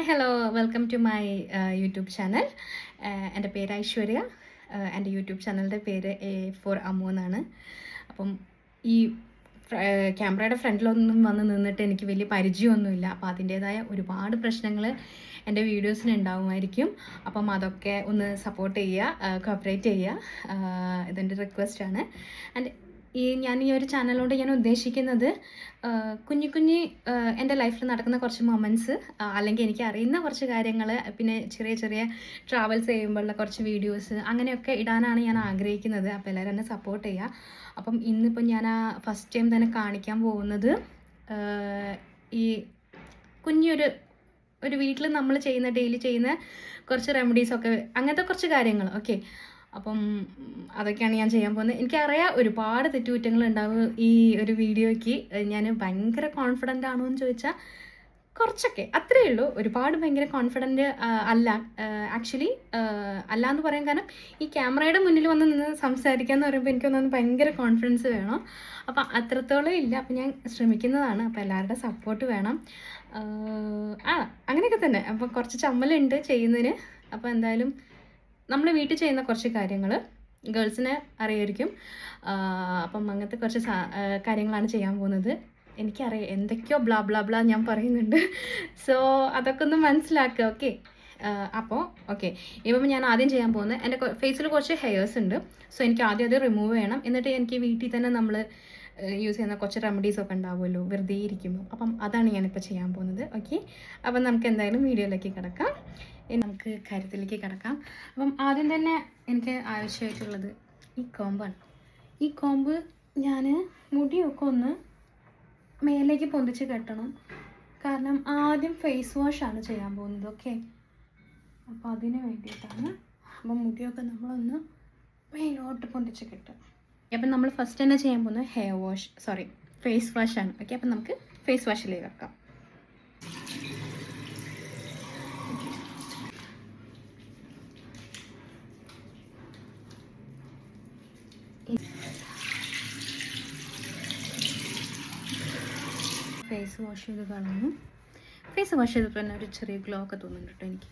Hi hello welcome to my YouTube channel എന്റെ പേര് Aishwarya. Uh, എന്റെ യൂട്യൂബ് ചാനലിന്റെ പേര് എ ഫോർ അമ്മു എന്നാണ്. അപ്പം ഈ ക്യാമറയുടെ ഫ്രണ്ടിലൊന്നും വന്ന് നിന്നിട്ട് എനിക്ക് വലിയ പരിചയമൊന്നുമില്ല. അപ്പോൾ അതിന്റേതായ ഒരുപാട് പ്രശ്നങ്ങൾ എന്റെ വീഡിയോസിന് ഉണ്ടാവുമായിരിക്കും. അപ്പം അതൊക്കെ ഒന്ന് സപ്പോർട്ട് ചെയ്യുക കോപ്പറേറ്റ് ചെയ്യുക. ഇതെന്റെ റിക്വസ്റ്റാണ് ആൻഡ് ഈ ഞാൻ ഈ ഒരു ചാനലിലൂടെ ഞാൻ ഉദ്ദേശിക്കുന്നത് കുഞ്ഞു കുഞ്ഞു എന്റെ ലൈഫിൽ നടക്കുന്ന കുറച്ച് മൊമെന്റ്സ് അല്ലെങ്കിൽ എനിക്ക് അറിയുന്ന കുറച്ച് കാര്യങ്ങൾ പിന്നെ ചെറിയ ചെറിയ ട്രാവൽസ് ചെയ്യുമ്പോഴുള്ള കുറച്ച് വീഡിയോസ് അങ്ങനെയൊക്കെ ഇടാനാണ് ഞാൻ ആഗ്രഹിക്കുന്നത്. അപ്പോൾ എല്ലാവരും എന്നെ സപ്പോർട്ട് ചെയ്യുക അപ്പം ഇന്നിപ്പം ഞാൻ ആ ഫസ്റ്റ് ടൈം തന്നെ കാണിക്കാൻ പോകുന്നത് ഈ കുഞ്ഞൊരു ഒരു വീട്ടിൽ നമ്മൾ ചെയ്യുന്ന ഡെയിലി ചെയ്യുന്ന കുറച്ച് റെമഡീസൊക്കെ അങ്ങനത്തെ കുറച്ച് കാര്യങ്ങൾ ഓക്കെ അപ്പം അതൊക്കെയാണ് ഞാൻ ചെയ്യാൻ പോകുന്നത്. എനിക്കറിയാം ഒരുപാട് തെറ്റുകുറ്റങ്ങൾ ഉണ്ടാവും ഈ ഒരു വീഡിയോയ്ക്ക്. ഞാൻ ഭയങ്കര കോൺഫിഡന്റ് ആണോ എന്ന് ചോദിച്ചാൽ കുറച്ചൊക്കെ. അത്രയേ ഉള്ളൂ. ഒരുപാട് ഭയങ്കര കോൺഫിഡന്റ് അല്ല. ആക്ച്വലി അല്ല എന്ന് പറയാൻ കാരണം ഈ ക്യാമറയുടെ മുന്നിൽ വന്ന് നിന്ന് സംസാരിക്കുക എന്ന് പറയുമ്പോൾ എനിക്ക് എനിക്കൊന്നും ഭയങ്കര കോൺഫിഡൻസ് വേണം. അപ്പം അത്രത്തോളം ഇല്ല. അപ്പം ഞാൻ ശ്രമിക്കുന്നതാണ്. അപ്പം എല്ലാവരുടെ സപ്പോർട്ട് വേണം. ആ അങ്ങനെയൊക്കെ തന്നെ. അപ്പം കുറച്ച് ചമ്മലുണ്ട് ചെയ്യുന്നതിന്. അപ്പോൾ എന്തായാലും നമ്മൾ വീട്ടിൽ ചെയ്യുന്ന കുറച്ച് കാര്യങ്ങൾ ഗേൾസിനെ അറിയായിരിക്കും. അപ്പം അങ്ങനത്തെ കുറച്ച് കാര്യങ്ങളാണ് ചെയ്യാൻ പോകുന്നത്. എനിക്കറിയാം എന്തൊക്കെയോ ബ്ലാ ബ്ലാ ബ്ലാ ഞാൻ പറയുന്നുണ്ട്. സോ അതൊക്കെ ഒന്ന് മനസ്സിലാക്കുക ഓക്കെ? അപ്പോൾ ഓക്കെ. ഇപ്പം ഞാൻ ആദ്യം ചെയ്യാൻ പോകുന്നത് എന്റെ ഫേസിൽ കുറച്ച് ഹെയർസ് ഉണ്ട്. സോ എനിക്ക് ആദ്യം അത് റിമൂവ് ചെയ്യണം. എന്നിട്ട് എനിക്ക് വീട്ടിൽ തന്നെ നമ്മൾ യൂസ് ചെയ്യുന്ന കുറച്ച് റെമഡീസ് ഒക്കെ ഉണ്ടാവുമല്ലോ വെറുതെ ഇരിക്കുമ്പോൾ. അപ്പം അതാണ് ഞാനിപ്പോൾ ചെയ്യാൻ പോകുന്നത്. ഓക്കെ? അപ്പം നമുക്ക് എന്തായാലും വീഡിയോയിലേക്ക് കിടക്കാം. നമുക്ക് കാര്യത്തിലേക്ക് കിടക്കാം. അപ്പം ആദ്യം തന്നെ എനിക്ക് ആവശ്യമായിട്ടുള്ളത് ഈ കോമ്പാണ്. ഈ കോമ്പ് ഞാൻ മുടിയൊക്കെ ഒന്ന് മേലേക്ക് പൊന്തിച്ച് കെട്ടണം. കാരണം ആദ്യം ഫേസ് വാഷാണ് ചെയ്യാൻ പോകുന്നത് ഓക്കെ അപ്പോൾ അതിന് വേണ്ടിയിട്ടാണ് അപ്പം മുടിയൊക്കെ നമ്മളൊന്ന് മേലോട്ട് പൊന്തിച്ച് കെട്ടും അപ്പം നമ്മൾ ഫസ്റ്റ് തന്നെ ചെയ്യാൻ പോകുന്നത് ഹെയർ വാഷ് സോറി ഫേസ് വാഷാണ് ഓക്കെ അപ്പം നമുക്ക് ഫേസ് വാഷിലേക്ക് വെക്കാം ഫേസ് വാഷ് ചെയ്ത് കളഞ്ഞു. ഫേസ് വാഷ് ചെയ്തപ്പോൾ തന്നെ ഒരു ചെറിയ ഗ്ലോ ഒക്കെ തോന്നുന്നുണ്ട് കേട്ടോ എനിക്ക്.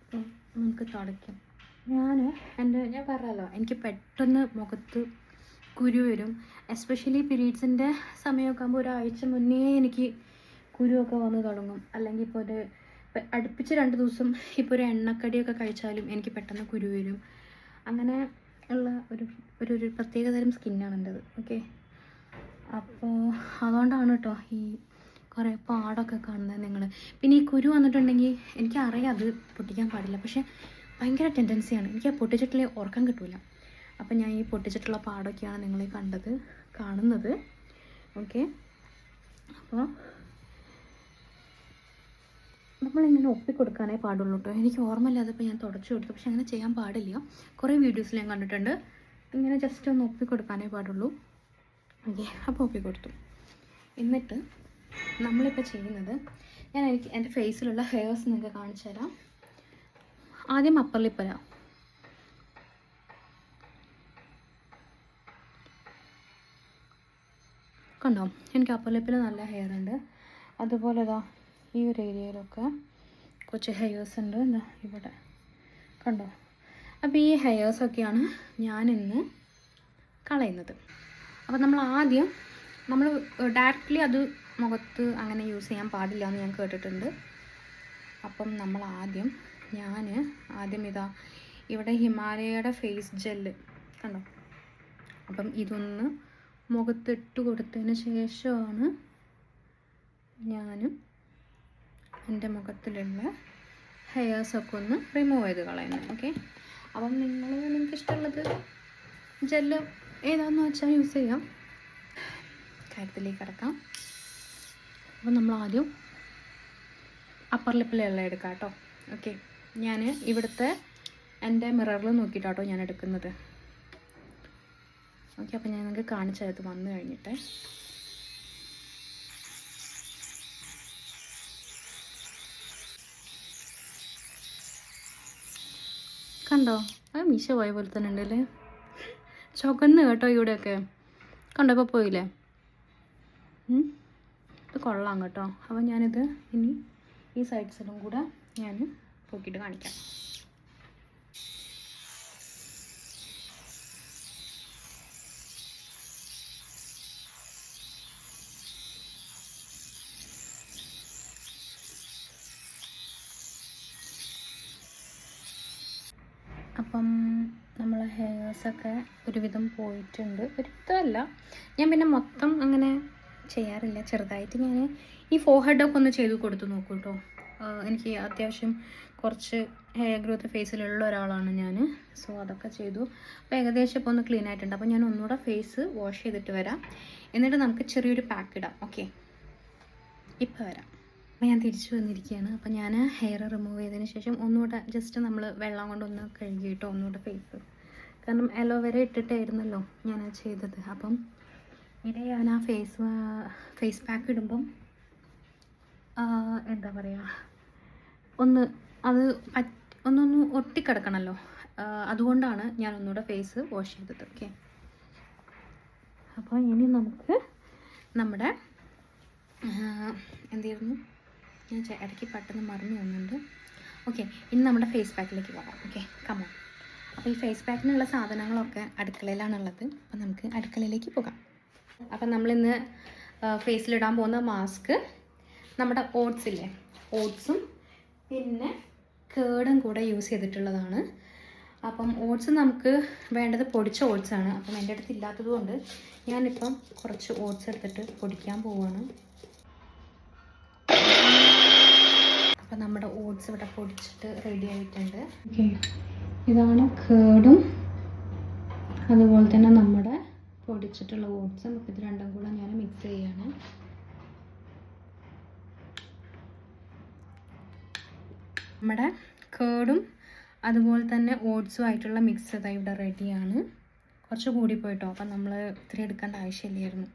അപ്പം നമുക്ക് തുടയ്ക്കാം. ഞാൻ എന്റെ ഞാൻ പറഞ്ഞല്ലോ എനിക്ക് പെട്ടെന്ന് മുഖത്ത് കുരു വരും. എസ്പെഷ്യലി പീരീഡ്സിന്റെ സമയമൊക്കെ ആകുമ്പോൾ ഒരാഴ്ച മുന്നേ എനിക്ക് കുരുവൊക്കെ വന്ന് തുടങ്ങും. അല്ലെങ്കിൽ ഇപ്പോൾ ഒരു അടുപ്പിച്ച് രണ്ട് ദിവസം ഇപ്പോൾ ഒരു എണ്ണക്കടിയൊക്കെ കഴിച്ചാലും എനിക്ക് പെട്ടെന്ന് കുരു വരും. അങ്ങനെ ഉള്ള ഒരു ഒരു ഒരു പ്രത്യേക തരം സ്കിന്നാണ് എന്റെത്. ഓക്കെ അപ്പോൾ അതുകൊണ്ടാണ് കേട്ടോ ഈ കുറേ പാടൊക്കെ കാണുന്നത് നിങ്ങൾ പിന്നെ ഈ കുരു വന്നിട്ടുണ്ടെങ്കിൽ എനിക്കറിയാം അത് പൊട്ടിക്കാൻ പാടില്ല. പക്ഷേ ഭയങ്കര ടെൻഡൻസിയാണ് എനിക്ക് ആ പൊട്ടിച്ചിട്ടില്ലേ ഉറക്കം കിട്ടില്ല അപ്പം ഞാൻ ഈ പൊട്ടിച്ചിട്ടുള്ള പാടൊക്കെയാണ് നിങ്ങൾ ഈ കണ്ടത് കാണുന്നത്. ഓക്കെ അപ്പോൾ നമ്മളിങ്ങനെ ഒപ്പിക്കൊടുക്കാനേ പാടുള്ളൂ കേട്ടോ എനിക്ക് ഓർമ്മയില്ലാതെ ഞാൻ തുടച്ചു കൊടുത്തു. പക്ഷെ അങ്ങനെ ചെയ്യാൻ പാടില്ല. കുറേ വീഡിയോസിൽ ഞാൻ കണ്ടിട്ടുണ്ട്. ഇങ്ങനെ ജസ്റ്റ് ഒന്ന് ഒപ്പിക്കൊടുക്കാനേ പാടുള്ളൂ. ഓക്കെ അപ്പോൾ ഒപ്പി കൊടുത്തു എന്നിട്ട് നമ്മളിപ്പോൾ ചെയ്യുന്നത് ഞാൻ എനിക്ക് എന്റെ ഫേസിലുള്ള ഹെയർസ് നിങ്ങൾക്ക് കാണിച്ചു തരാം. ആദ്യം അപ്പർ ലിപ്പര കണ്ടോ? എനിക്ക് അപ്പർ ലിപ്പിൽ നല്ല ഹെയർ ഉണ്ട്. അതുപോലെ ഇതാ ഈ ഒരു ഏരിയയിലൊക്കെ കുറച്ച് ഹെയർസ് ഉണ്ട്. എന്താ ഇവിടെ. കണ്ടോ? അപ്പോൾ ഈ ഹെയർസൊക്കെയാണ് ഞാനിന്ന് കളയുന്നത്. അപ്പോൾ നമ്മൾ ആദ്യം നമ്മൾ ഡയറക്റ്റ്ലി അത് മുഖത്ത് അങ്ങനെ യൂസ് ചെയ്യാൻ പാടില്ല എന്ന് ഞാൻ കേട്ടിട്ടുണ്ട്. അപ്പം നമ്മൾ ആദ്യം ഞാൻ ആദ്യം ഇതാ ഇവിടെ ഹിമാലയയുടെ ഫേസ് ജെല്ല് കണ്ടോ? അപ്പം ഇതൊന്ന് മുഖത്തിട്ട് കൊടുത്തതിന് ശേഷമാണ് ഞാൻ എന്റെ മുഖത്തിലുള്ള ഹെയർസൊക്കെ ഒന്ന് റിമൂവ് ചെയ്ത് കളയുന്നത് ഓക്കെ അപ്പം നിങ്ങൾ നിങ്ങൾക്ക് ഇഷ്ടമുള്ളത് ജെല്ല് ഏതാണെന്ന് വെച്ചാൽ യൂസ് ചെയ്യാം. കാര്യത്തിലേക്ക് കിടക്കാം. അപ്പം നമ്മൾ ആദ്യം അപ്പർ ലിപ്പിലുള്ള എടുക്കാം കേട്ടോ ഓക്കെ ഞാൻ ഇവിടുത്തെ എന്റെ മിററിൽ നോക്കിയിട്ടാട്ടോ ഞാൻ എടുക്കുന്നത്. ഓക്കെ അപ്പം ഞാൻ നിങ്ങൾക്ക് കാണിച്ചത് വന്നു കഴിഞ്ഞിട്ട്. കണ്ടോ? ആ മീശ പോയ പോലെ തന്നെ ഉണ്ടല്ലേ ചുവന്ന് കേട്ടോ ഇവിടെയൊക്കെ. കണ്ടോ ഇപ്പോൾ പോയില്ലേ? ഇത് കൊള്ളാം കേട്ടോ. അപ്പോൾ ഞാനിത് ഇനി ഈ സൈഡ്സിലും കൂടെ ഞാൻ പൊക്കിയിട്ട് കാണിക്കാം. ഹെയർസൊക്കെ ഒരുവിധം പോയിട്ടുണ്ട്. ഒരുവിധമല്ല. ഞാൻ പിന്നെ മൊത്തം അങ്ങനെ ചെയ്യാറില്ല. ചെറുതായിട്ട് ഞാൻ ഈ ഫോഹെഡൊക്കെ ഒന്ന് ചെയ്ത് കൊടുത്തു നോക്കൂ കേട്ടോ എനിക്ക് അത്യാവശ്യം കുറച്ച് ഹെയർ ഗ്രോത്ത് ഫേസിലുള്ള ഒരാളാണ് ഞാൻ സോ അതൊക്കെ ചെയ്തു. അപ്പോൾ ഏകദേശം ഇപ്പോൾ ഒന്ന് ക്ലീൻ ആയിട്ടുണ്ട്. അപ്പോൾ ഞാൻ ഒന്നുകൂടെ ഫേസ് വാഷ് ചെയ്തിട്ട് വരാം. എന്നിട്ട് നമുക്ക് ചെറിയൊരു പാക്ക് ഇടാം. ഓക്കെ ഇപ്പോൾ വരാം. അപ്പോൾ ഞാൻ തിരിച്ചു വന്നിരിക്കുകയാണ്. അപ്പോൾ ഞാൻ ഹെയർ റിമൂവ് ചെയ്തതിന് ശേഷം ഒന്നുകൂടെ ജസ്റ്റ് നമ്മൾ വെള്ളം കൊണ്ടൊന്ന് കഴുകിയിട്ടോ ഒന്നുകൂടെ ഫേസ് കാരണം അലോവേര ഇട്ടിട്ടായിരുന്നല്ലോ ഞാൻ ആ ചെയ്തത്. അപ്പം ഇനി ഞാൻ ആ ഫേസ് ഫേസ് പാക്ക് ഇടുമ്പം എന്താ പറയുക ഒന്ന് അത് ഒന്നൊന്ന് ഒട്ടിക്കിടക്കണമല്ലോ അതുകൊണ്ടാണ് ഞാൻ ഒന്നുകൂടെ ഫേസ് വാഷ് ചെയ്തത്. ഓക്കെ അപ്പോൾ ഇനി നമുക്ക് നമ്മുടെ എന്തായിരുന്നു ഞാൻ ഇടയ്ക്ക് പെട്ടെന്ന് മറന്നു പോകുന്നുണ്ട് ഓക്കെ ഇനി നമ്മുടെ ഫേസ് പാക്കിലേക്ക് പോകാം. ഓക്കെ കമോ അപ്പോൾ ഈ ഫേസ് പാക്കിനുള്ള സാധനങ്ങളൊക്കെ അടുക്കളയിലാണുള്ളത്. അപ്പോൾ നമുക്ക് അടുക്കളയിലേക്ക് പോകാം. അപ്പം നമ്മളിന്ന് ഫേസിലിടാൻ പോകുന്ന മാസ്ക് നമ്മുടെ ഓട്സ് ഇല്ലേ? ഓട്സും പിന്നെ കേടും കൂടെ യൂസ് ചെയ്തിട്ടുള്ളതാണ്. അപ്പം ഓട്സ് നമുക്ക് വേണ്ടത് പൊടിച്ച ഓട്സ് ആണ്. അപ്പം എന്റെ അടുത്ത് ഇല്ലാത്തത് കൊണ്ട് ഞാനിപ്പം കുറച്ച് ഓട്സ് എടുത്തിട്ട് പൊടിക്കാൻ പോവുകയാണ് അപ്പം നമ്മുടെ ഓട്സ് ഇവിടെ പൊടിച്ചിട്ട് റെഡി ആയിട്ടുണ്ട്. ഇതാണ് കേടും. അതുപോലെ തന്നെ നമ്മുടെ പൊടിച്ചിട്ടുള്ള ഓട്സും അപ്പോൾ ഇത് രണ്ടും കൂടെ ഞാൻ മിക്സ് ചെയ്യാണ്. നമ്മുടെ കേടും അതുപോലെ തന്നെ ഓട്സും ആയിട്ടുള്ള മിക്സ് ഇതാ ഇവിടെ റെഡിയാണ് കുറച്ച് കൂടി പോയിട്ടോ. അപ്പം നമ്മൾ ഇത്തിരി എടുക്കേണ്ട ആവശ്യമില്ലായിരുന്നു.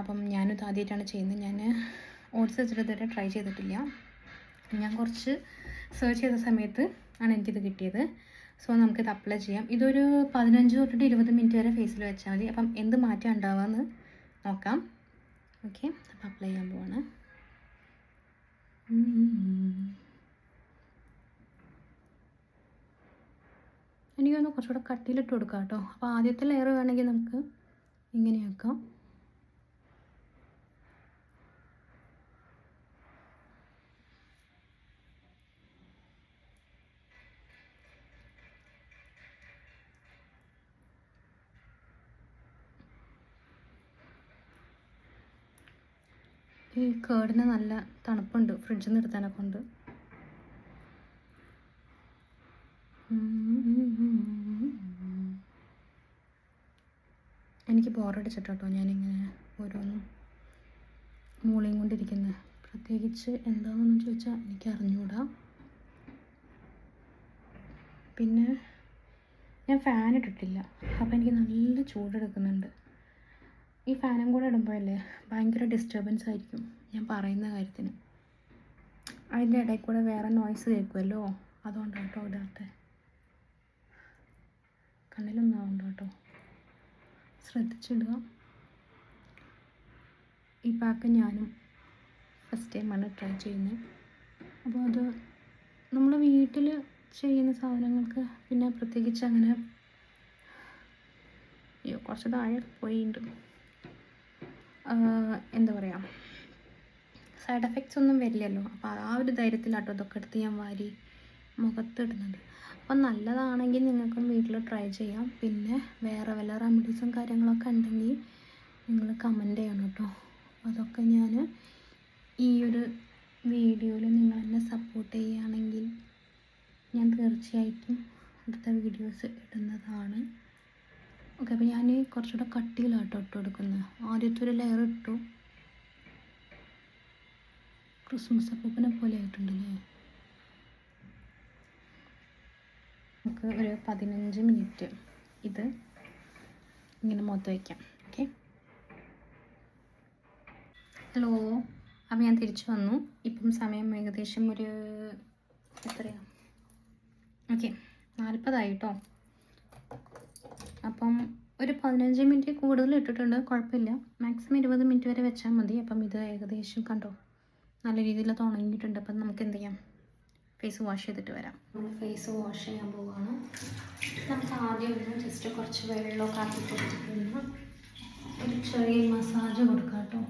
അപ്പം ഞാനിത് ആദ്യമായിട്ടാണ് ചെയ്യുന്നത്. ഞാൻ ഓട്സ് വെച്ചിട്ട് ഇതുവരെ ട്രൈ ചെയ്തിട്ടില്ല. ഞാൻ കുറച്ച് സെർച്ച് ചെയ്ത സമയത്ത് ആണ് എനിക്കിത് കിട്ടിയത്. സോ നമുക്കിത് അപ്ലൈ ചെയ്യാം. ഇതൊരു പതിനഞ്ച് തൊട്ടിട്ട് ഇരുപത് മിനിറ്റ് വരെ ഫേസിൽ വെച്ചാൽ മതി. അപ്പം എന്ത് മാറ്റം ഉണ്ടാവുമെന്ന് നോക്കാം. ഓക്കെ. അപ്പം അപ്ലൈ ചെയ്യാൻ പോവാണ്. എനിക്കൊന്ന് കുറച്ചുകൂടെ കട്ടിയിലിട്ട് കൊടുക്കാം കേട്ടോ. അപ്പോൾ ആദ്യത്തെ ലെയർ വേണമെങ്കിൽ നമുക്ക് ഇങ്ങനെ ഇങ്ങനെയാക്കാം ഈ കേടിന് നല്ല തണുപ്പുണ്ട്. ഫ്രിഡ്ജിൽ നിന്ന് എടുത്തതിനെ കൊണ്ട് എനിക്ക് ബോറടിച്ചിട്ടോ ഞാനിങ്ങനെ ഓരോന്നും മൂളിയും കൊണ്ടിരിക്കുന്നത് പ്രത്യേകിച്ച് എന്താണെന്ന് ചോദിച്ചാൽ എനിക്ക് അറിഞ്ഞുകൂടാ പിന്നെ ഞാൻ ഫാൻ ഇട്ടിട്ടില്ല. അപ്പോൾ എനിക്ക് നല്ല ചൂടെടുക്കുന്നുണ്ട്. ഈ ഫാനും കൂടെ ഇടുമ്പോഴല്ലേ ഭയങ്കര ഡിസ്റ്റർബൻസ് ആയിരിക്കും ഞാൻ പറയുന്ന കാര്യത്തിന്. അതിന്റെ ഇടയിൽ കൂടെ വേറെ നോയ്സ് കേൾക്കുമല്ലോ അതുകൊണ്ടാണ് കേട്ടോ ഇടാത്ത. കണ്ണിലൊന്നും ആവണ്ട കേട്ടോ ശ്രദ്ധിച്ചിടുക. ഈ പാക്ക് ഞാനും ഫസ്റ്റ് ടൈമാണ് ട്രൈ ചെയ്യുന്നത്. അപ്പോൾ അത് നമ്മൾ വീട്ടിൽ ചെയ്യുന്ന സാധനങ്ങൾക്ക് പിന്നെ പ്രത്യേകിച്ച് അങ്ങനെ അയ്യോ കുറച്ച് താഴെ പോയിട്ടുണ്ട്. എന്താ പറയുക സൈഡ് എഫക്ട്സ് ഒന്നും വരില്ലല്ലോ. അപ്പോൾ ആ ഒരു ധൈര്യത്തിലാട്ടോ ഇതൊക്കെ എടുത്ത് ഞാൻ വാരി മുഖത്തിടുന്നത്. അപ്പം നല്ലതാണെങ്കിൽ നിങ്ങൾക്കും വീട്ടിൽ ട്രൈ ചെയ്യാം. പിന്നെ വേറെ വല്ല റെമഡീസും കാര്യങ്ങളൊക്കെ ഉണ്ടെങ്കിൽ നിങ്ങൾ കമന്റ് ചെയ്യണം കേട്ടോ. അതൊക്കെ ഞാൻ ഈ ഒരു വീഡിയോയിൽ നിങ്ങൾ എന്നെ സപ്പോർട്ട് ചെയ്യുകയാണെങ്കിൽ ഞാൻ തീർച്ചയായിട്ടും അടുത്ത വീഡിയോസ് ഇടുന്നതാണ്. ഓക്കെ അപ്പോൾ ഞാൻ കുറച്ചുകൂടെ കട്ടിയിലാട്ടോ ഇട്ട് കൊടുക്കുന്നത് ആദ്യത്തെ ഒരു ലെയർ ഇട്ടു. ക്രിസ്മസ് അപ്പൂപ്പനെ പോലെ ആയിട്ടുണ്ടല്ലേ? നമുക്ക് ഒരു പതിനഞ്ച് മിനിറ്റ് ഇത് ഇങ്ങനെ മൊത്തം വയ്ക്കാം ഓക്കെ? ഹലോ അപ്പം ഞാൻ തിരിച്ചു വന്നു. ഇപ്പം സമയം ഏകദേശം ഒരു എത്രയാണ് ഓക്കെ നാൽപ്പതായി കേട്ടോ അപ്പം ഒരു പതിനഞ്ച് മിനിറ്റ് കൂടുതൽ ഇട്ടിട്ടുണ്ട് കുഴപ്പമില്ല. മാക്സിമം ഇരുപത് മിനിറ്റ് വരെ വെച്ചാൽ മതി. അപ്പം ഇത് ഏകദേശം കണ്ടോ? നല്ല രീതിയിൽ തുണങ്ങിയിട്ടുണ്ട് അപ്പം നമുക്ക് എന്ത് ചെയ്യാം? ഫേസ് വാഷ് ചെയ്തിട്ട് വരാം. നമ്മൾ ഫേസ് വാഷ് ചെയ്യാൻ പോവുകയാണ് നമുക്ക് ആദ്യം ഒന്ന് ജസ്റ്റ് കുറച്ച് വെള്ളമൊക്കെ ആക്കി കൊടുത്തിട്ടുണ്ട്. ഒരു ചെറിയ മസാജ് കൊടുക്കാം കേട്ടോ.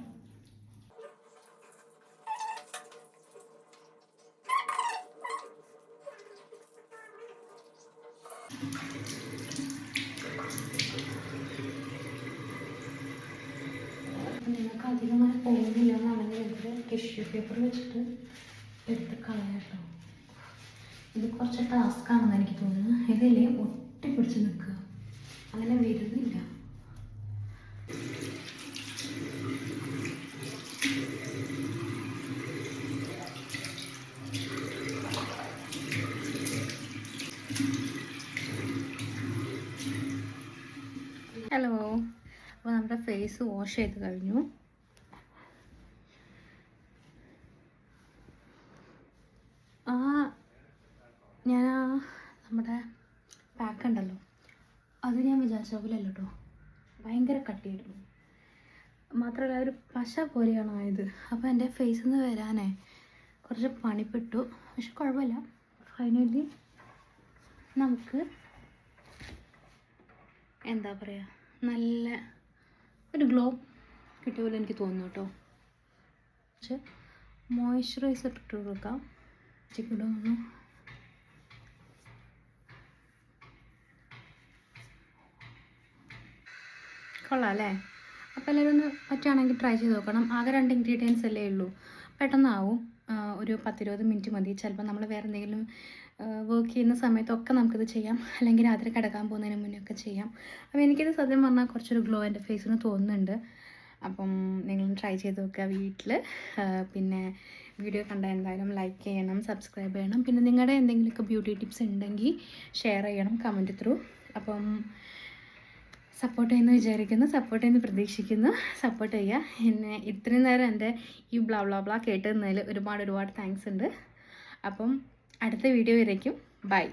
നിങ്ങൾക്ക് അധികമായി പോകുന്നില്ല എന്നാണെങ്കിൽ എനിക്ക് ടിഷ്യൂ പേപ്പർ വെച്ചിട്ട് എടുത്ത് കളയാട്ടോ ഇത് കുറച്ച് ടാസ്ക് ആണെന്ന് എനിക്ക് തോന്നുന്നു ഇതില്ലേ ഒട്ടി പിടിച്ച് നിൽക്കുക. അങ്ങനെ വരുന്നില്ല. ഹലോ അപ്പോൾ നമ്മുടെ ഫേസ് വാഷ് ചെയ്ത് കഴിഞ്ഞു. ആ ഞാൻ ആ നമ്മുടെ പാക്ക് ഉണ്ടല്ലോ. അത് ഞാൻ വിചാരിച്ച പോലെ അല്ല കേട്ടോ ഭയങ്കര കട്ടിയായിരുന്നു. മാത്രമല്ല ഒരു പശ പോലെയാണ് ആയത്. അപ്പോൾ എന്റെ ഫേസിൽ വരാനേ കുറച്ച് പണിപ്പെട്ടു. പക്ഷെ കുഴപ്പമില്ല. ഫൈനലി നമുക്ക് എന്താ പറയുക നല്ല ഒരു ഗ്ലോ കിട്ടിയ പോലെ എനിക്ക് തോന്നുന്നു കേട്ടോ. പക്ഷെ മോയ്സ്ചറൈസർ ഇട്ട് കൊടുക്കാം ചിക്കിടെ ഒന്ന് കൊള്ളാം അല്ലേ അപ്പോൾ എല്ലാവരും ഒന്ന് പറ്റുകയാണെങ്കിൽ ട്രൈ ചെയ്ത് നോക്കണം. ആകെ രണ്ട് ഇൻഗ്രീഡിയൻസ് അല്ലേ ഉള്ളൂ. പെട്ടെന്നാവും. ഒരു പത്തിരുപത് മിനിറ്റ് മതി. ചിലപ്പോൾ നമ്മൾ വേറെ എന്തെങ്കിലും വർക്ക് ചെയ്യുന്ന സമയത്തൊക്കെ നമുക്കിത് ചെയ്യാം. അല്ലെങ്കിൽ രാത്രി കിടക്കാൻ പോകുന്നതിന് മുന്നേ ഒക്കെ ചെയ്യാം. അപ്പോൾ എനിക്കിത് സത്യം പറഞ്ഞാൽ കുറച്ചൊരു ഗ്ലോ എന്റെ ഫേസിന് തോന്നുന്നുണ്ട്. അപ്പം നിങ്ങളും ട്രൈ ചെയ്ത് നോക്കുക വീട്ടിൽ പിന്നെ വീഡിയോ കണ്ട എന്തായാലും ലൈക്ക് ചെയ്യണം സബ്സ്ക്രൈബ് ചെയ്യണം. പിന്നെ നിങ്ങളുടെ എന്തെങ്കിലുമൊക്കെ ബ്യൂട്ടി ടിപ്സ് ഉണ്ടെങ്കിൽ ഷെയർ ചെയ്യണം കമന്റ് ത്രൂ അപ്പം സപ്പോർട്ട് ചെയ്യുന്നു വിചാരിക്കുന്നു. സപ്പോർട്ട് ചെയ്യുന്നു പ്രതീക്ഷിക്കുന്നു. സപ്പോർട്ട് ചെയ്യുക. എന്നെ ഇത്രയും നേരം എന്റെ ഈ ബ്ലാ ബ്ലാ ബ്ലാ കേട്ട് ഒരുപാട് ഒരുപാട് താങ്ക്സ് ഉണ്ട്. അപ്പം അടുത്ത വീഡിയോ വരയ്ക്കും. ബൈ